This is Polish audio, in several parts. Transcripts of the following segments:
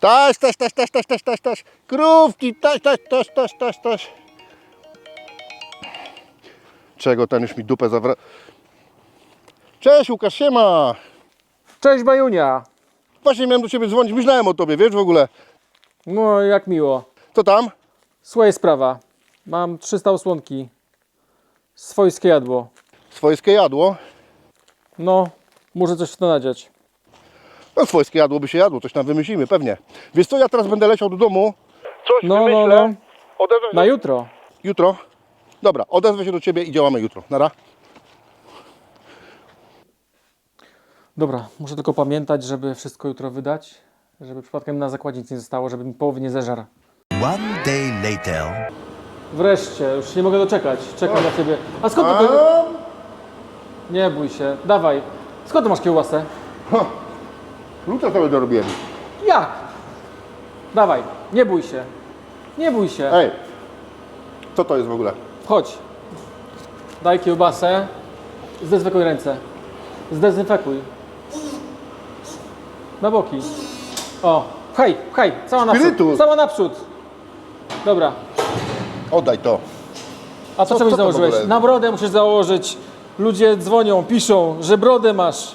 Taś, taś, taś, taś, taś, taś, taś, taś. Krówki, taś, taś, taś, taś, taś, taś. Czego ten już mi dupę zawra... Cześć Łukasz, siema. Cześć Bajunia! Właśnie miałem do Ciebie dzwonić, myślałem o Tobie, wiesz w ogóle. No jak miło. Co tam? Słuchaj sprawa. Mam 300 osłonki. Swojskie jadło. Swojskie jadło. No, muszę coś w to nadziać. No swojskie jadło by się jadło, coś tam wymyślimy, pewnie. Wiesz co, ja teraz będę leciał do domu. Coś No, no, wymyślę. no. Odezwę się Na jutro. jutro. Dobra, odezwę się do Ciebie i działamy jutro. Nara. Dobra, muszę tylko pamiętać, żeby wszystko jutro wydać. Żeby przypadkiem na zakładzie nic nie zostało, żeby mi połowy nie zeżarł. One day later. Wreszcie, już się nie mogę doczekać. Czekam na ciebie. A skąd ty to... Nie bój się. Dawaj. Skąd ty masz kiełbasę? Klucze sobie dorobiłem. Jak? Dawaj. Nie bój się. Nie bój się. Ej, co to jest w ogóle? Chodź. Daj kiełbasę. Zdezynfekuj ręce. Zdezynfekuj. Na boki. O, hej, hej, cała naprzód. Cała naprzód. Dobra. Oddaj to. A Co- co, mi co to w założyłeś? ogóle? Na brodę musisz założyć. Ludzie dzwonią, piszą, że brodę masz.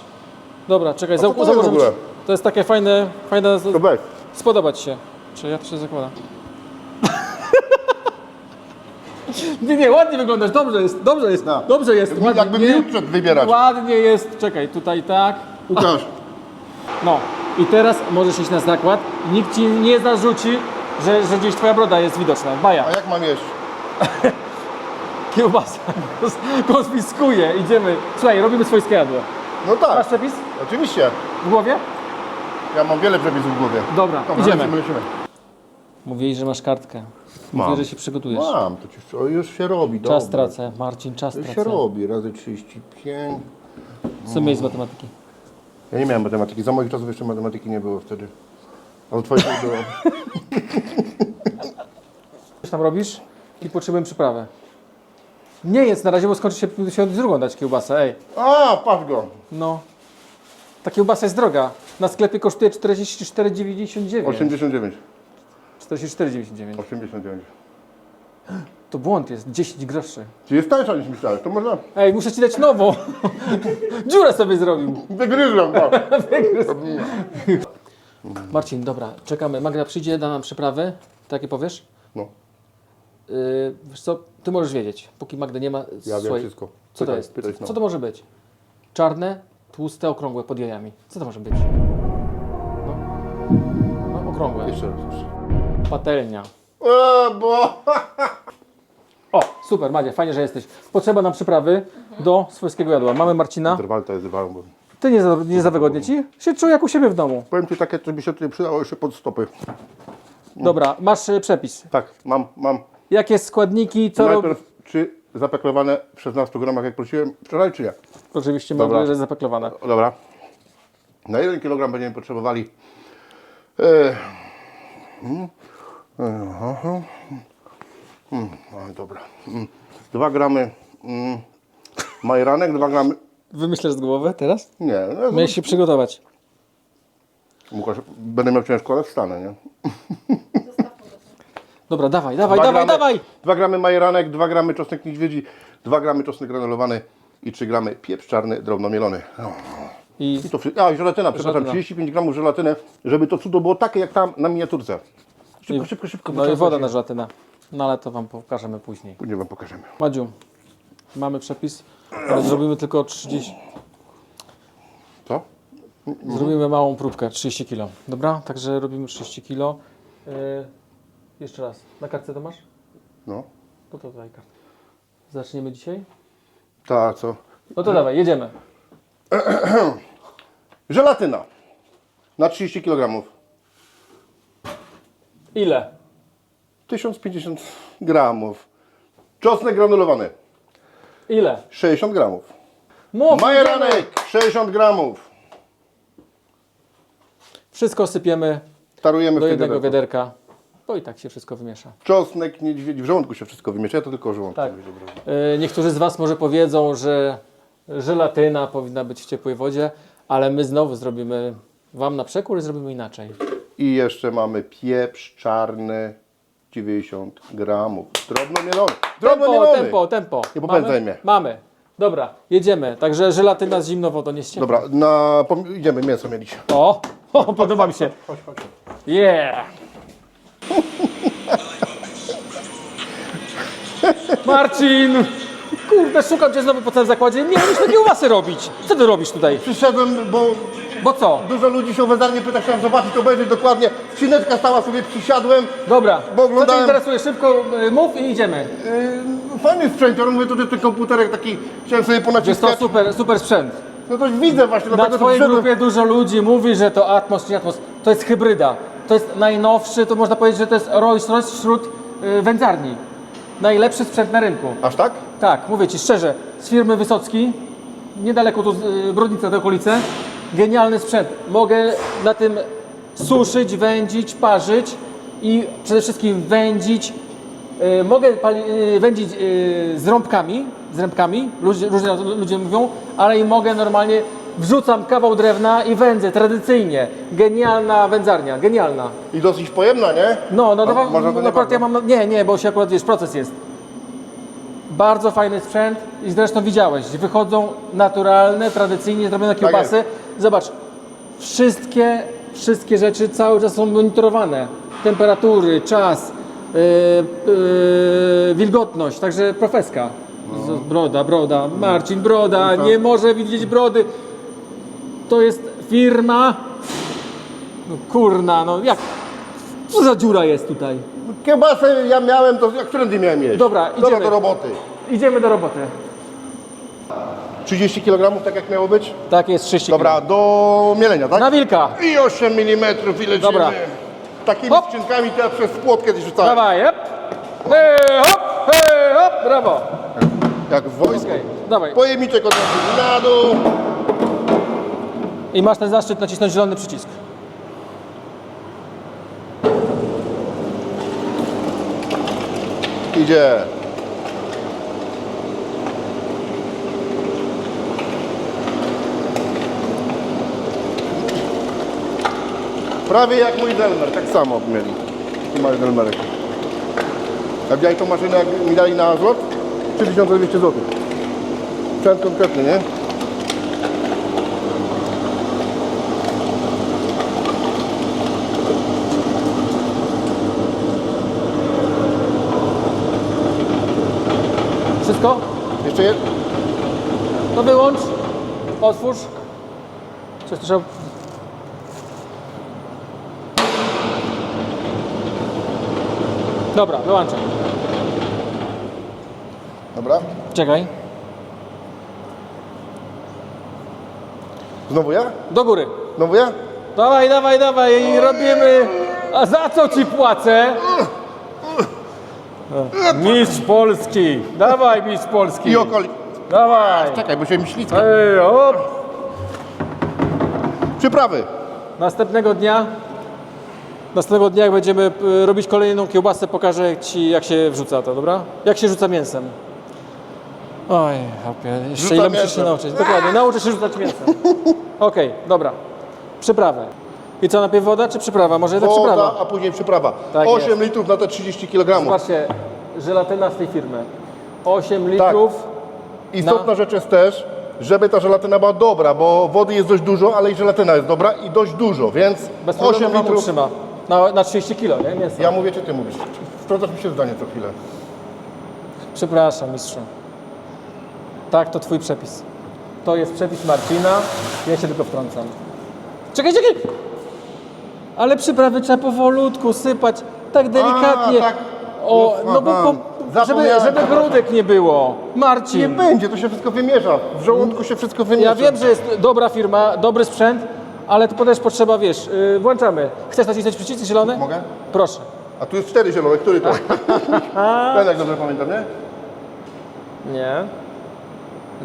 Dobra, czekaj, co to za- jest w założę ogóle? To jest takie fajne, fajne. To weź. Spodobać się. Czy ja to się zakładam? nie, nie, ładnie wyglądasz, dobrze jest, dobrze jest, No. dobrze jest. Ładnie, Jakbym nie? jutro wybierać. Ładnie jest, czekaj, tutaj tak. Łukasz, No i teraz możesz iść na zakład. Nikt ci nie zarzuci, że, że gdzieś twoja broda jest widoczna. Baja, a jak mam jeść? kiełbasa. Konfiskuję, idziemy. Słuchaj, robimy swojskie jadło. No Masz tak, przepis oczywiście. w głowie? Ja mam wiele przepisów w głowie. Dobra, Dobra, idziemy. lecimy, lecimy. Mówiłeś, że masz kartkę. Mam. Mówię, że się przygotujesz. Mam, to ci, o, już się robi. Czas dobra. tracę, Marcin, czas Już się tracę. robi, razy 35. Co miałeś z matematyki? Ja nie miałem matematyki, za moich czasów jeszcze matematyki nie było wtedy. A u twoich nie było. Coś tam robisz i potrzebuję przyprawę. Nie jest na razie, bo skończy się, się drugą dać kiełbasę, ej. A, patrz go. No. Ta kiełbasa jest droga. Na sklepie kosztuje 44,99. 89. 44,99. 89. To błąd jest, 10 groszy. Czy jest tańsza niż myślałeś? To można... Ej, muszę ci dać nową. Dziurę sobie zrobił. Wygryzłem, tak. Marcin, dobra, czekamy. Magda przyjdzie, da nam przyprawy. Takie powiesz? No, Yy, wiesz co, ty możesz wiedzieć. Póki Magdy nie ma. ja wiem słuchaj, wszystko. Co to Pytaj, jest? Pytaj znowu. Co to może być? Czarne, tłuste, okrągłe pod jajami. Co to może być? Okrągłe. Jeszcze raz. Jeszcze. Patelnia. E, bo... O, super, Madzia, fajnie, że jesteś. Potrzeba nam przyprawy do swojskiego jadła. Mamy Marcina. Drwal to jest drwal, bo... Ty nie za, nie za wygodnie ci? Się czuję jak u siebie w domu. Powiem Ci takie, co by się tutaj przydało jeszcze pod stopy. Dobra, masz y, przepis. Tak, mam, mam. Jakie składniki, co rob... Najpierw, czy zapakowane w 16 gramach, jak prosiłem wczoraj, czy nie? Oczywiście mam Dobra. nadzieję, że zapakowane. O, Dobra. Na 1 kg będziemy potrzebowali no, dobra. 2 gramy majeranek, 2 gramy... Wymyślasz z głowy teraz? Nie, no, Miałeś się przygotować. Łukasz, będę miał ciężko, ale wstanę, nie? Dobra, dawaj, dawaj, Dwa dawaj, gramy- dawaj! 2 gramy majeranek, 2 gramy czosnek niedźwiedzi, 2 gramy czosnek granulowany i 3 gramy pieprz czarny drobno mielony. No. I I to wszystko. A, i żelatyna, przepraszam, Żelatyna. 35 gramów żelatyny, żeby to cudo było takie jak tam na miniaturce. Szybko, I- szybko, szybko. no i woda na żelatynę. No ale to wam pokażemy później. Później wam pokażemy. Madziu, mamy przepis, ale zrobimy tylko 30. Co? Zrobimy małą próbkę, 30 kg. Dobra? Także robimy 30 kg. Yy, jeszcze raz. Na kartce to masz? No. No to daj kartę. Zaczniemy dzisiaj? Ta, co? No to dawaj, jedziemy. Żelatyna. Na 30 kg. Ile? 1050 gramów. Czosnek granulowany. Ile? 60 gramów. Mów! jedziemy! Majeranek 60 gramów. Wszystko sypiemy Tarujemy do w jednego wiaderko. wiaderka, bo i tak się wszystko wymiesza. Czosnek niedźwiedzi. W żołądku się wszystko wymiesza. Ja to tylko o żołądku. Tak. Yy, Niektórzy z Was może powiedzą, że żelatyna powinna być w ciepłej wodzie, ale my znowu zrobimy Wam na przekór i zrobimy inaczej. I jeszcze mamy pieprz czarny 90 gramów. Drobno mielony. Drobno Tempo, mielony. tempo, tempo. Nie popędzaj Mamy? mnie. Mamy. Dobra, jedziemy. Także żelatyna z zimną wodą nie ścieka. Dobra, na, pom- idziemy mięso mielić. O, o, podoba mi się. Chodź, chodź. Yeah! Marcin! Kurde, szukam cię znowu po całym zakładzie. Nie umiesz takie uwasy robić. Co ty robisz tutaj? Przyszedłem, bo Bo co? dużo ludzi się o wezarnie pyta, chciałem zobaczyć, będzie dokładnie. Skrzyneczka stała sobie, przysiadłem. Dobra, Bo co cię oglądałem- interesuje? Szybko y, mów i idziemy. Yy, fajny sprzęt, ja mówię, to jest ten komputerek taki, chciałem sobie Jest to ponaciskać. super, super sprzęt. No to widzę właśnie, Na dlatego to twojej przyszedłem. grupie dużo ludzi mówi, że to Atmos czy nie Atmos. To jest hybryda. To jest najnowszy, to można powiedzieć, że to jest Rolls Royce wśród y, wędzarni. Najlepszy sprzęt na rynku. Aż tak? Tak, mówię Ci szczerze, z firmy Wysocki, niedaleko tu y, Brodnica, te okolice, genialny sprzęt. Mogę na tym suszyć, wędzić, parzyć i przede wszystkim wędzić. Y, mogę y, wędzić y, z rąbkami, z rębkami, ludzie, różnie ludzie mówią, ale i mogę normalnie, wrzucam kawał drewna i wędzę tradycyjnie. Genialna wędzarnia, genialna. I dosyć pojemna, nie? No, no, A no, można to no nie akurat ja mam, nie, nie, bo się akurat, wiesz, proces jest. Bardzo fajny sprzęt i zresztą widziałeś, wychodzą naturalne, tradycyjnie zrobione kiełbasy. Zobacz, wszystkie, wszystkie rzeczy cały czas są monitorowane. Temperatury, czas, yy, yy, wilgotność, także profeska. Z- Broda, broda, Marcin Broda, nie może widzieć brody. To jest firma, no kurna, no jak, co za dziura jest tutaj? Kiełbasę ja miałem, to jak którędy miałem jeść? Dobra, Dobra, idziemy. do roboty. Idziemy do roboty. 30 kg, tak jak miało być? Tak jest 30 Dobra, do mielenia, tak? Na wilka. I 8 mm i lecimy. Dobra. Takimi Hop. skrzynkami to ja przez płot kiedyś rzucałem. Dawaj, hop. Hej, hop, hej, hop, brawo. Jak w wojsku. Okej, dawaj. Pojemniczek od razu na dół. I masz ten zaszczyt nacisnąć zielony przycisk. Idzie. Prawie jak mój Delmer, tak samo mieli. Tu masz Delmerek. A widziałeś tą maszynę, jak mi dali na złot? 3200 zł. Sprzęt konkretny, nie? Wszystko? Jeszcze jest? To wyłącz. Otwórz. Coś trzeba... Dobra, wyłączam. Dobra. Czekaj. Znowu ja? Do góry. Znowu ja? Dawaj, dawaj, dawaj i robimy. A za co ci płacę? Mistrz Polski. Dawaj, mistrz Polski. I okoli. Dawaj. Czekaj, bo się mi ślizga. Ej, hop. Przyprawy. Następnego dnia, następnego dnia jak będziemy y, robić kolejną kiełbasę, pokażę Ci jak się wrzuca to, dobra? Jak się rzuca mięsem. Oj, hopie, jeszcze ile musisz się mięsem. nauczyć. Dokładnie, nauczę się rzucać mięsem. Okej, dobra. Przyprawę. I co, najpierw woda czy przyprawa? Może jednak Woda, przyprawa. a później przyprawa. Tak 8 jest. litrów na te 30 kg. Zobaczcie, żelatyna z tej firmy. 8 Tak. litrów. Istotna rzecz jest też, żeby ta żelatyna była dobra, bo wody jest dość dużo, ale i żelatyna jest dobra i dość dużo, więc Bez 8 problemu wam litrów. utrzyma. Na, na 30 kilo, nie? Mięsa. Ja mówię, czy ty mówisz? Wtrącasz mi się zdanie co chwilę. Przepraszam, mistrzu. Tak, to twój przepis. To jest przepis Marcina, ja się tylko wtrącam. Czekaj, czekaj! Ale przyprawy trzeba powolutku sypać, tak delikatnie. tak. O, No, bo po, żeby, zapomniałem, żeby grudek nie było. Nie Marcin, będzie, to się wszystko wymierza. W żołądku się wszystko wymierza. ja wiem, że jest dobra firma, dobry sprzęt, ale to też potrzeba, wiesz, yy, włączamy. Chcesz nacisnąć przycisk zielony? Mogę? Proszę. A tu jest cztery zielone, który to? Ten jak dobrze pamiętam, nie? Nie.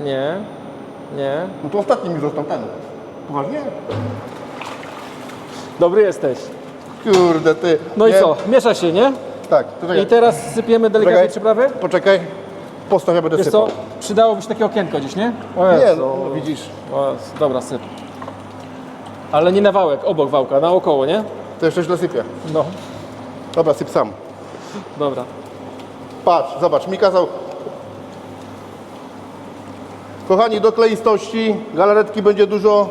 Nie. Nie. No to ostatni mi został ten. Poważnie? Dobry jesteś. Kurde ty. No i Nie? co? Miesza się, nie? Tak. I teraz sypiemy delikatnie Czekaj. przyprawy. Poczekaj. Postaw, ja będę Wiesz sypał. co? Przydałoby się takie okienko gdzieś, nie? O Nie, Jezu. no, widzisz. O Jezu. Dobra, syp. Ale nie na wałek, obok wałka, naokoło, nie? To jeszcze źle sypie. No, Dobra, syp sam. dobra. Patrz, zobacz, mi kazał... Kochani, do kleistości galaretki będzie dużo,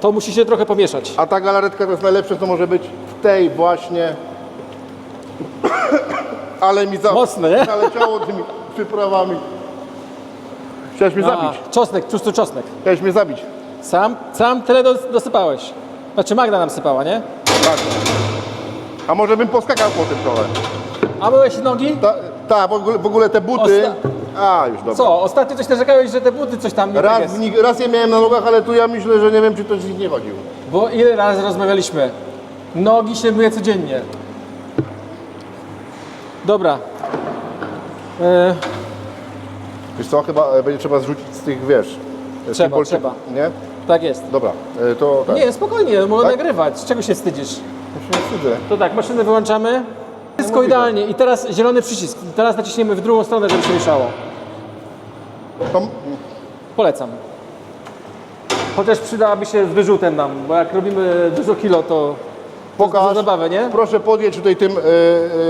To musi się trochę pomieszać. a ta galaretka to jest najlepsze, co może być w tej właśnie. Ale mi za... Mocne, nie? zaleciało tymi przyprawami. Chciałeś mnie zabić. A, czosnek, czusty czosnek. Chciałeś mnie zabić. Sam, sam tyle dos- dosypałeś. Znaczy Magda nam sypała, nie? Tak. A może bym poskakał po tym trochę. A myłeś nogi? Ta, ta w, ogóle, w ogóle te buty. A, już dobra. Co? Ostatnio coś narzekałeś, że te buty coś tam nie tak Raz, jest. w nich, raz je miałem na nogach, ale tu ja myślę, że nie wiem, czy to z nich nie chodził. Bo ile razy rozmawialiśmy? Nogi się myje codziennie. Dobra. E, Wiesz co, chyba e, będzie trzeba zrzucić z tych, wiesz... Trzeba, trzeba. Nie? tak jest. Dobra, e, to tak. Nie, spokojnie, mogę Tak? nagrywać. Czego się wstydzisz? Ja się nie wstydzę. To tak, maszynę wyłączamy. Wszystko możliwe. idealnie. I teraz zielony przycisk. Teraz naciśniemy w drugą stronę, żeby się mieszało. To, Polecam. Chociaż przydałaby się z wyrzutem nam, bo jak robimy dużo kilo, to pokaż, za zabawę, nie? proszę podjedź tutaj tym e,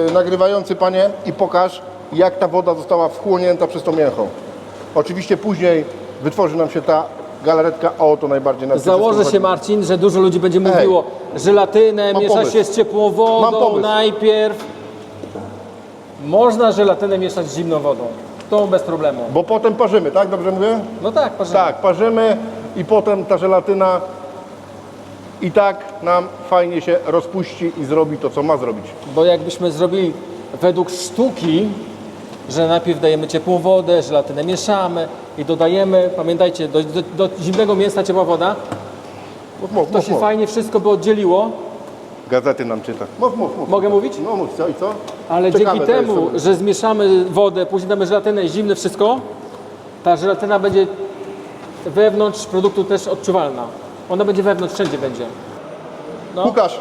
e, nagrywający panie i pokaż, jak ta woda została wchłonięta przez tą mięchą. Oczywiście później wytworzy nam się ta galaretka, o to najbardziej na Założę się, Marcin, że dużo ludzi będzie mówiło, żelatynę Mam miesza pomysł. się z ciepłą Mam wodą najpierw. Można żelatynę mieszać z zimną wodą. To bez problemu. Bo potem parzymy, tak? Dobrze mówię? No tak, proszę. Tak, parzymy i potem ta żelatyna i tak nam fajnie się rozpuści i zrobi to, co ma zrobić. Bo jakbyśmy zrobili według sztuki, że najpierw dajemy ciepłą wodę, żelatynę mieszamy i dodajemy, pamiętajcie, do, do, do zimnego mięsa ciepła woda, mów, to się fajnie wszystko by oddzieliło. Gazety nam czyta. Mów, mów, mów. Mogę mówić? No mów, co i co? Ale Ciekawe dzięki to jest temu, sobie. że zmieszamy wodę, później damy żelatynę, zimne wszystko, ta żelatyna będzie wewnątrz produktu też odczuwalna. Ona będzie wewnątrz, wszędzie będzie. No. Łukasz.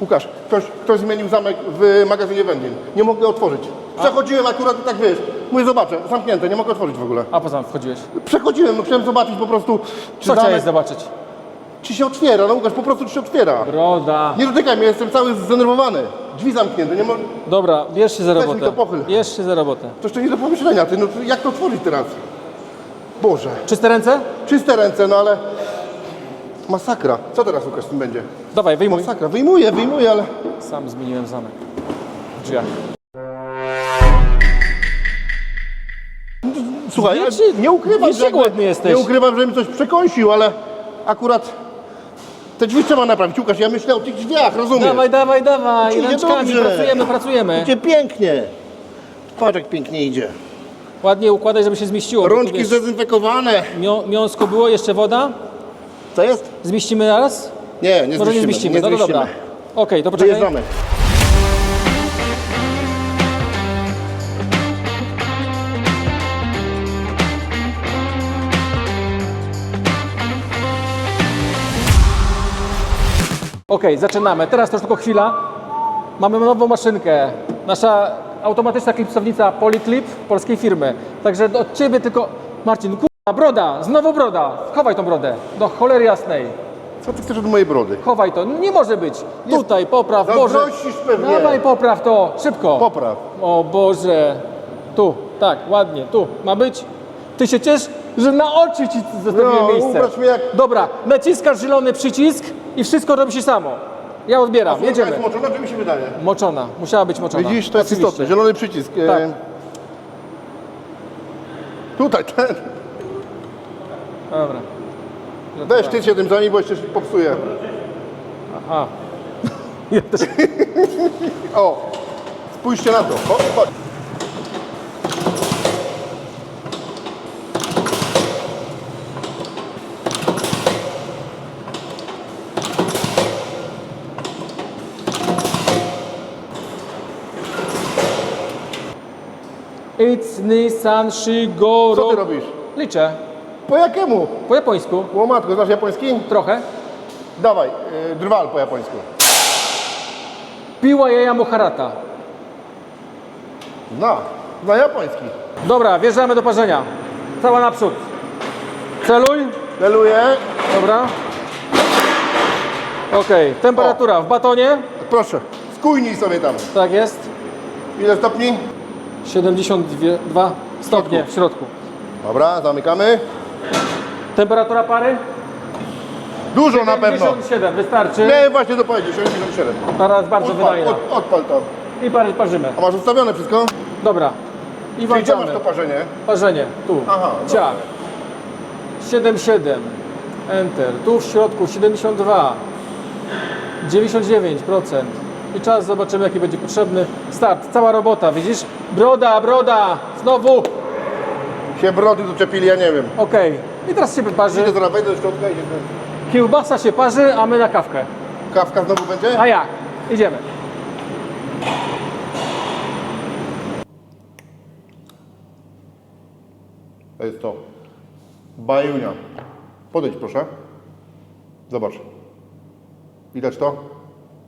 Łukasz, ktoś, ktoś zmienił zamek w magazynie Węgiel. Nie mogę otworzyć. Przechodziłem akurat i tak wiesz. Mówię, zobaczę, zamknięte, nie mogę otworzyć w ogóle. A poza tym wchodziłeś. Przechodziłem, no chciałem zobaczyć po prostu, czy Co zamek, chciałeś zobaczyć? Czy się otwiera. No Łukasz, po prostu czy się otwiera. Broda. Nie dotykaj mnie, jestem cały zdenerwowany. Drzwi zamknięte, nie mo... Dobra, bierz się za Weź mi robotę. to pochyl. Bierz się za robotę. To jeszcze nie do pomyślenia, ty, no jak to otworzyć teraz? Boże. Czyste ręce? Czyste ręce, no ale... Masakra. Co teraz Łukasz z tym będzie? Dawaj, wyjmuj. Masakra. Wyjmuję, wyjmuję, ale... Sam zmieniłem zamek. W drzwiach. Słuchaj, Wiecie, nie ukrywam, wiecie, że głodny jesteś. Nie ukrywam, że mi coś przekąsił, ale akurat te drzwi trzeba naprawić. Łukasz, ja myślę o tych drzwiach, rozumiesz? Dawaj, dawaj, dawaj. Idzie dobrze. pracujemy, pracujemy. Idzie pięknie. Patrz jak pięknie idzie. Ładnie układaj, żeby się zmieściło. bo tu, Rączki wiesz, zdezynfekowane. mią, miąsko było, jeszcze woda. Co jest? Zmieścimy raz? Nie, nie Może nie zmieścimy. Nie no to zmieścimy. dobra. Okej, to poczekaj. Wyjeżdżamy. Okej, zaczynamy. Teraz to już tylko chwila. Mamy nową maszynkę. Nasza automatyczna klipsownica Polyclip polskiej firmy. Także od Ciebie tylko... Marcin, kurwa, broda! Znowu broda! Chowaj tą brodę. Do cholery jasnej. Co ty chcesz od mojej brody? Chowaj to. Nie może być. Tutaj, popraw, Boże. Zazdrościsz pewnie. Dawaj, popraw to. Szybko. Popraw. O Boże. Tu, tak, ładnie, tu. Ma być. Ty się ciesz, że na oczy Ci zostawiłem No, miejsce. ubrać mnie jak- Dobra, naciskasz zielony przycisk i wszystko robi się samo. Ja odbieram, Furka jedziemy. jest moczona, czy mi się wydaje? Moczona, musiała być moczona. Widzisz, to jest Oczywiście. istotne. Zielony przycisk. e, Tak. Tutaj, ten. Dobra. Weź ty się tym zajmij, bo jeszcze się popsuje. A. Ja też. O, spójrzcie na to. Chodź. It's Nissan Shigoro. Co ty robisz? Liczę. Po jakiemu? Po japońsku. Łomatko, znasz japoński? Trochę. Dawaj, y, drwal po japońsku. Piła jaja Moharata. Zna, zna japoński. Dobra, wjeżdżamy do parzenia. Cała naprzód. Celuj. Celuję. Dobra. Okej, temperatura w batonie. Proszę, skujnij sobie tam. Tak jest. Ile stopni? 72 stopnie w środku. Dobra, zamykamy. Temperatura pary? Dużo na pewno. 77, wystarczy. Miałem właśnie to powiedzieć, 77. Teraz bardzo Odpal, wydajna. od, odpal to. I pary, parzymy. A masz ustawione wszystko? Dobra. I Czyli gdzie masz to parzenie? Parzenie. Tu. Aha, dobra. Ciach. 77. Enter. Tu w środku 72. 99%. I czas zobaczymy jaki będzie potrzebny. Start. Cała robota, widzisz? Broda, broda. Znowu. Się brody doczepili, ja nie wiem. Ok. I teraz się parzy. Idę zaraz wejdę do środka i się... Kiełbasa się parzy, a my na kawkę. Kawka znowu będzie? A jak? Idziemy. To jest to. Bajunia. Podejdź proszę. Zobacz. Widać to?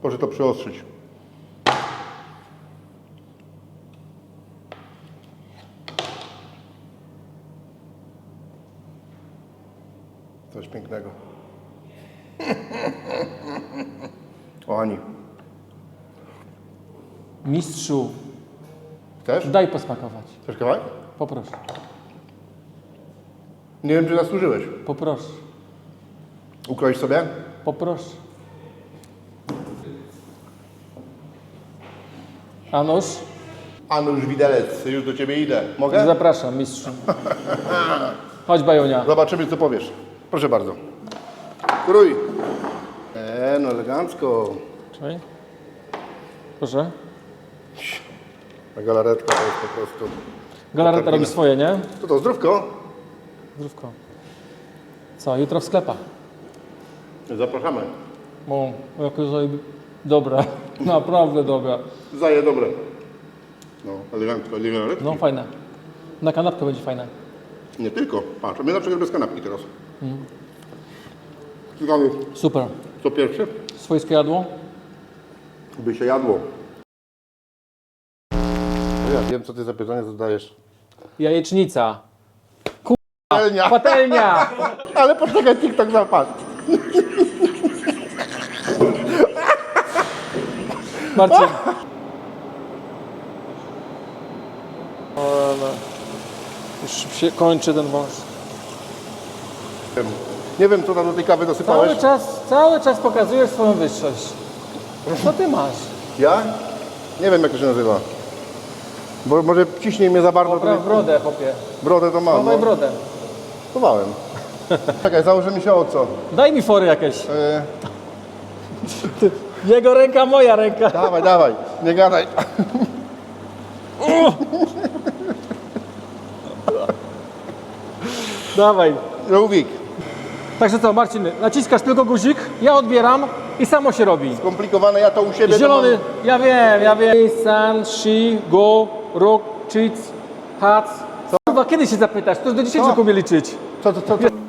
Proszę to przyostrzyć. Coś pięknego. O Ani. Mistrzu, Chcesz? daj posmakować. Chcesz kawałek? Poproszę. Nie wiem, czy zasłużyłeś. Poproszę. Ukroisz sobie? Poproszę. A nóż? Anusz Widelec, już do Ciebie idę. Mogę? Zapraszam, mistrzu. Chodź, Bajunia. Zobaczymy, co powiesz. Proszę bardzo. Krój. Eee, no elegancko. Czekaj. Proszę. Ta galaretka to jest po prostu... Galareta robi swoje, nie? To to, zdrówko. Zdrówko. Co, jutro w sklepach? Zapraszamy. O, jakie zajebi... Dobra, naprawdę dobra. Zaje dobre. No, elegancko, galaretka. No, fajne. Na kanapkę będzie fajne. Nie tylko. Patrz, a my na przykład bez kanapki teraz. Ciekawe, Super. co pierwsze? Swojskie jadło? By się jadło. No Ja wiem, co Ty za pytanie zadajesz. Jajecznica. Patelnia. Patelnia! Ale poczekaj, TikTok zapadł. Marcin. O, no. Już się kończy ten wąż. Nie wiem, co tam do tej kawy dosypałeś. Cały czas, cały czas pokazujesz swoją wyższość. Co ty masz? Ja? Nie wiem, jak to się nazywa. Bo może ciśnie mnie za bardzo. Popraw To brodę, chłopie. brodę to mam. Chowaj No. brodę. Chowałem. Czekaj, założy mi się o co. Daj mi fory jakieś. E, Jego ręka, moja ręka. dawaj, dawaj, nie gadaj. Dawaj. Żółwik. Także co, Marcin, naciskasz tylko guzik, ja odbieram i samo się robi. Komplikowane, ja to u siebie. Zielony, To ja wiem, ja wiem. San, Shi, Go, Rok, Cheats, Hats. Kurwa, kiedy się zapytasz? To już do 10 Co? umie liczyć. Co, co, co, co?